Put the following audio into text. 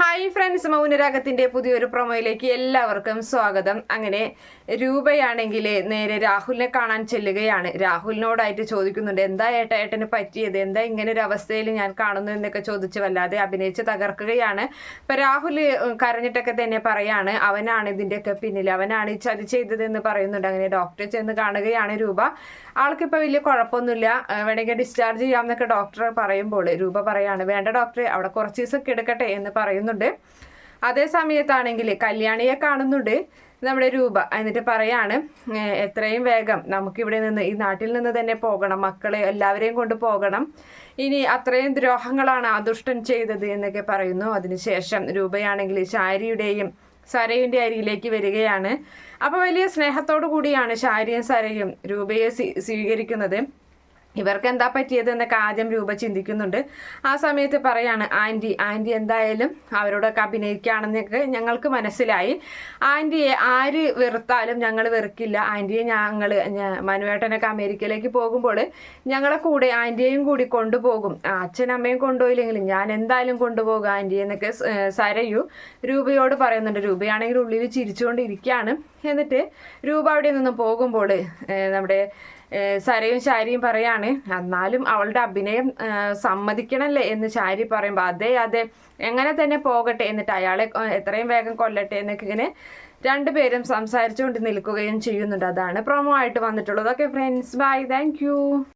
Hi friends മൗനരാഗത്തിന്റെ പുതിയൊരു പ്രൊമോയിലേക്ക് എല്ലാവർക്കും സ്വാഗതം. അങ്ങനെ രൂപയാണെങ്കിൽ നേരെ രാഹുലിനെ കാണാൻ ചെല്ലുകയാണ്. രാഹുലിനോടായിട്ട് ചോദിക്കുന്നുണ്ട് എന്താ ഏട്ട ഏട്ടന് പറ്റിയത്? എന്താ ഇങ്ങനെ ഒരു അവസ്ഥയിൽ ഞാൻ കാണുന്നു? എന്നൊക്കെ ചോദിച്ച് വല്ലാതെ അഭിനയിച്ച് തകർക്കുകയാണ്. ഇപ്പൊ രാഹുൽ കരഞ്ഞിട്ടൊക്കെ തന്നെ പറയാണ് അവനാണ് ഇതിന്റെയൊക്കെ പിന്നിൽ അവനാണ് ഈ ചതി ചെയ്തതെന്ന് പറയുന്നുണ്ട്. അങ്ങനെ ഡോക്ടറെ ചെന്ന് കാണുകയാണ് രൂപ. ആൾക്കിപ്പോൾ വലിയ കുഴപ്പമൊന്നുമില്ല. വേണമെങ്കിൽ ഡിസ്ചാർജ് ചെയ്യാമെന്നൊക്കെ ഡോക്ടർ പറയുമ്പോൾ രൂപ പറയാണ് വേണ്ട ഡോക്ടറെ അവിടെ കുറച്ച് ദിവസം കിടക്കട്ടെ എന്ന് പറയുന്നുണ്ട് അതേ സമയത്താണെങ്കിൽ കല്യാണിയെ കാണുന്നുണ്ട് നമ്മുടെ രൂപ. എന്നിട്ട് പറയാണ് എത്രയും വേഗം നമുക്കിവിടെ നിന്ന് ഈ നാട്ടിൽ നിന്ന് തന്നെ പോകണം. മക്കളെ എല്ലാവരെയും കൊണ്ട് പോകണം. ഇനി അത്രയും ദ്രോഹങ്ങളാണ് ആ ദുഷ്ടൻ ചെയ്തത് എന്നൊക്കെ പറയുന്നു. അതിനുശേഷം രൂപയാണെങ്കിൽ ശാരിയുടെയും സരയുടെ അരിയിലേക്ക് വരികയാണ്. അപ്പോൾ വലിയ സ്നേഹത്തോടു കൂടിയാണ് ശാരിയും സരയും രൂപയെ സ്വീകരിക്കുന്നത്. ഇവർക്ക് എന്താ പറ്റിയത് എന്നൊക്കെ ആദ്യം രൂപ ചിന്തിക്കുന്നുണ്ട്. ആ സമയത്ത് പറയാണ് ആന്റി ആന്റി എന്തായാലും അവരോടൊക്കെ അഭിനയിക്കുകയാണെന്നൊക്കെ ഞങ്ങൾക്ക് മനസ്സിലായി. ആന്റിയെ ആര് വെറുത്താലും ഞങ്ങൾ വെറുക്കില്ല. ആന്റിയെ ഞങ്ങൾ മനുവേട്ടനൊക്കെ അമേരിക്കയിലേക്ക് പോകുമ്പോൾ ഞങ്ങളെ കൂടെ ആന്റിയെയും കൂടി കൊണ്ടുപോകും. അച്ഛനമ്മയും കൊണ്ടുപോയില്ലെങ്കിലും ഞാൻ എന്തായാലും കൊണ്ടുപോകും ആന്റിയെ എന്നൊക്കെ സരയു രൂപയോട് പറയുന്നുണ്ട്. രൂപയാണെങ്കിൽ ഉള്ളിൽ ചിരിച്ചുകൊണ്ടിരിക്കുകയാണ്. എന്നിട്ട് രൂപ അവിടെ നിന്നും പോകുമ്പോൾ നമ്മുടെ സരയും ശാരിയും പറയാണ് എന്നാലും അവളുടെ അഭിനയം സമ്മതിക്കണല്ലേ? എന്ന് ശാരി പറയുമ്പോൾ അതെ അതെ എങ്ങനെ തന്നെ പോകട്ടെ എന്നിട്ട് അയാളെ എത്രയും വേഗം കൊല്ലട്ടെ എന്നൊക്കെ ഇങ്ങനെ രണ്ടുപേരും സംസാരിച്ചുകൊണ്ട് നിൽക്കുകയും ചെയ്യുന്നുണ്ട്. അതാണ് പ്രൊമോ ആയിട്ട് വന്നിട്ടുള്ളത്. Okay friends bye thank